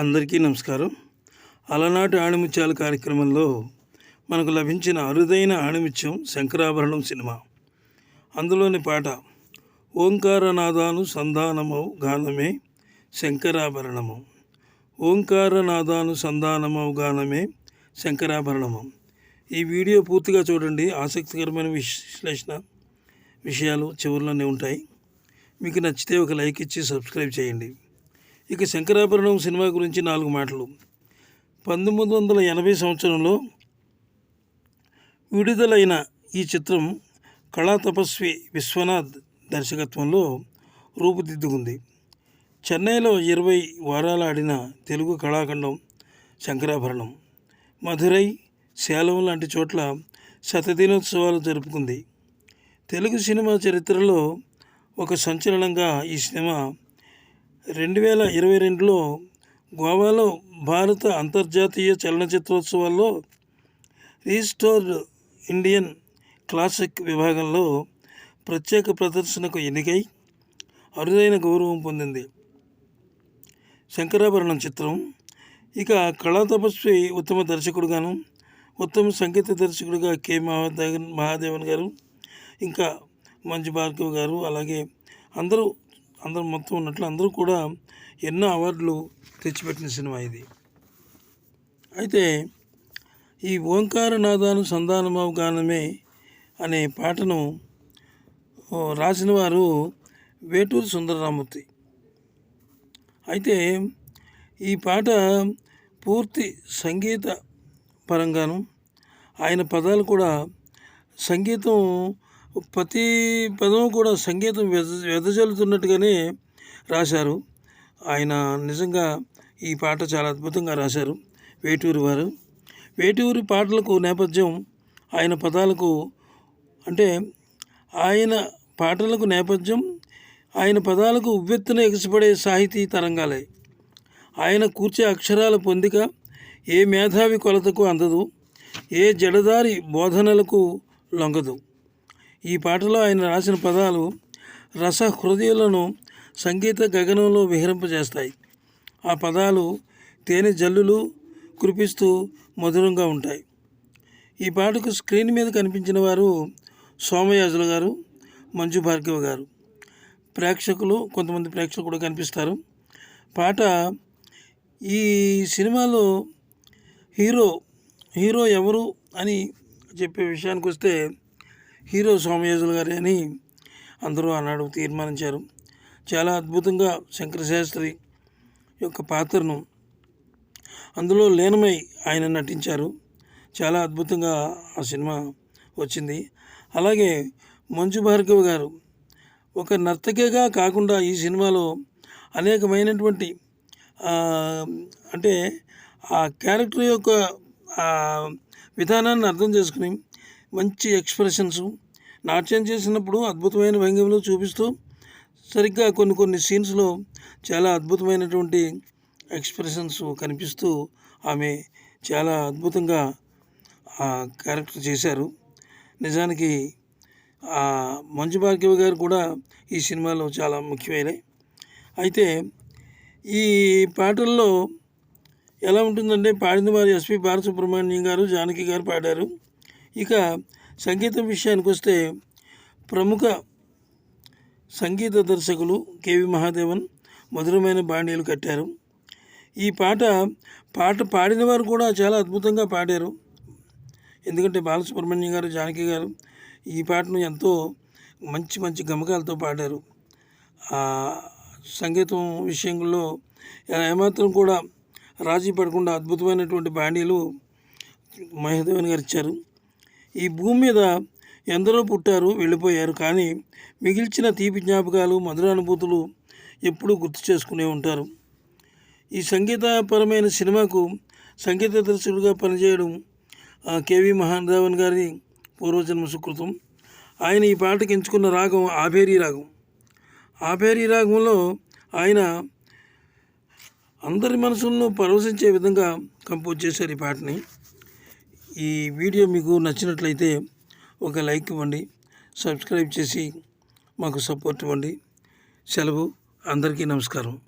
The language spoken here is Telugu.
అందరికీ నమస్కారం. అలనాటి ఆణిముత్యాల కార్యక్రమంలో మనకు లభించిన అరుదైన ఆణిముత్యం శంకరాభరణం సినిమా. అందులోని పాట ఓంకారనాదాను సంధానమౌ గానమే శంకరాభరణము. ఓంకారనాదాను సంధానమౌ గానమే శంకరాభరణము. ఈ వీడియో పూర్తిగా చూడండి. ఆసక్తికరమైన విశ్లేషణ విషయాలు చివరిలోనే ఉంటాయి. మీకు నచ్చితే ఒక లైక్ ఇచ్చి సబ్స్క్రైబ్ చేయండి. ఇక శంకరాభరణం సినిమా గురించి నాలుగు మాటలు. పంతొమ్మిది వందల ఎనభై సంవత్సరంలో విడుదలైన ఈ చిత్రం కళా తపస్వి విశ్వనాథ్ దర్శకత్వంలో రూపుదిద్దుకుంది. చెన్నైలో ఇరవై వారాలు ఆడిన తెలుగు కళాఖండం శంకరాభరణం మధురై సేలం లాంటి చోట్ల శతదినోత్సవాలు జరుపుకుంది. తెలుగు సినిమా చరిత్రలో ఒక సంచలనంగా ఈ సినిమా రెండు వేల ఇరవై రెండులో గోవాలో భారత అంతర్జాతీయ చలనచిత్రోత్సవాల్లో రీస్టోర్డ్ ఇండియన్ క్లాసిక్ విభాగంలో ప్రత్యేక ప్రదర్శనకు ఎన్నికై అరుదైన గౌరవం పొందింది. శంకరాభరణం చిత్రం. ఇక కళా తపస్వి ఉత్తమ దర్శకుడుగాను ఉత్తమ సంగీత దర్శకుడుగా కె. మహాదేవన్ మహాదేవన్ గారు ఇంకా మంజు భార్గవ్ గారు అలాగే అందరూ అందరూ మొత్తం ఉన్నట్లు అందరూ కూడా ఎన్నో అవార్డులు తెచ్చిపెట్టిన సినిమా ఇది. అయితే ఈ ఓంకార నాదాను సంధానమావు గానమే అనే పాటను రాసిన వారు వేటూరు సుందరరామూర్తి. అయితే ఈ పాట పూర్తి సంగీత పరంగాను ఆయన పదాలు కూడా సంగీతం ప్రతి పదం కూడా సంగీతం వెద వెదజల్లుతున్నట్టుగానే రాశారు. ఆయన నిజంగా ఈ పాట చాలా అద్భుతంగా రాశారు. వేటూరి వారు. వేటూరి పాటలకు నేపథ్యం ఆయన పదాలకు అంటే ఆయన పాటలకు నేపథ్యం ఆయన పదాలకు ఉవ్వెత్తున ఎగసిపడే సాహితీ తరంగాలే. ఆయన కూర్చే అక్షరాల పొందిక ఏ మేధావి కొలతకు అందదు ఏ జడదారి బోధనలకు లొంగదు. ఈ పాటలో ఆయన రాసిన పదాలు రస హృదయులను సంగీత గగనంలో విహరింపజేస్తాయి. ఆ పదాలు తేనె జల్లులు కురిపిస్తూ మధురంగా ఉంటాయి. ఈ పాటకు స్క్రీన్ మీద కనిపించిన వారు సోమయాజుల గారు మంజు భార్గవ గారు. ప్రేక్షకులు కొంతమంది ప్రేక్షకులు కనిపిస్తారు. పాట ఈ సినిమాలో హీరో హీరో ఎవరు అని చెప్పే విషయానికి వస్తే హీరో సోమయాజులు గారే అని అందరూ ఆనాడు తీర్మానించారు. చాలా అద్భుతంగా శంకర శాస్త్రి యొక్క పాత్రను అందులో లీనమై ఆయన నటించారు. చాలా అద్భుతంగా ఆ సినిమా వచ్చింది. అలాగే మంజు భార్గవ్ గారు ఒక నర్తకిగా కాకుండా ఈ సినిమాలో అనేకమైనటువంటి అంటే ఆ క్యారెక్టర్ యొక్క విధానాన్ని అర్థం చేసుకుని మంచి ఎక్స్ప్రెషన్స్. నాట్యం చేసినప్పుడు అద్భుతమైన భంగిమలు చూపిస్తూ సరిగ్గా కొన్ని కొన్ని సీన్స్లో చాలా అద్భుతమైనటువంటి ఎక్స్ప్రెషన్స్ కనిపిస్తూ ఆమె చాలా అద్భుతంగా ఆ క్యారెక్టర్ చేశారు. నిజానికి మంజు భార్గవి గారు కూడా ఈ సినిమాలో చాలా ముఖ్యమైనవి. అయితే ఈ పాటల్లో ఎలా ఉంటుందంటే పాడిన వారు ఎస్పి. బాలసుబ్రహ్మణ్యం గారు జానకి గారు పాడారు. ఇక సంగీతం విషయానికి వస్తే ప్రముఖ సంగీత దర్శకులు కేవి మహాదేవన్ మధురమైన బాణీలు కట్టారు. ఈ పాట పాట పాడిన వారు కూడా చాలా అద్భుతంగా పాడారు. ఎందుకంటే బాలసుబ్రహ్మణ్యం గారు జానకి గారు ఈ పాటను ఎంతో మంచి మంచి గమకాలతో పాడారు. సంగీతం విషయంలో ఏమాత్రం కూడా రాజీ పడకుండా అద్భుతమైనటువంటి బాణీలు మహదేవన్ గారు ఇచ్చారు. ఈ భూమి మీద ఎందరో పుట్టారు వెళ్ళిపోయారు కానీ మిగిల్చిన తీపి జ్ఞాపకాలు మధురానుభూతులు ఎప్పుడూ గుర్తు చేసుకునే ఉంటారు. ఈ సంగీతపరమైన సినిమాకు సంగీత దర్శకుడిగా పనిచేయడం కేవీ కేవి మహాదేవన్ గారి పూర్వజన్మ సుకృతం. ఆయన ఈ పాటకి ఎంచుకున్న రాగం ఆభేరీ రాగం. ఆభేరీ రాగంలో ఆయన అందరి మనసులను పరవశించే విధంగా కంపోజ్ చేశారు ఈ పాటని. ఈ వీడియో మీకు నచ్చినట్లయితే ఒక లైక్ ఇవ్వండి సబ్స్క్రైబ్ చేసి మాకు సపోర్ట్ ఇవ్వండి. సెలవు అందరికీ నమస్కారం.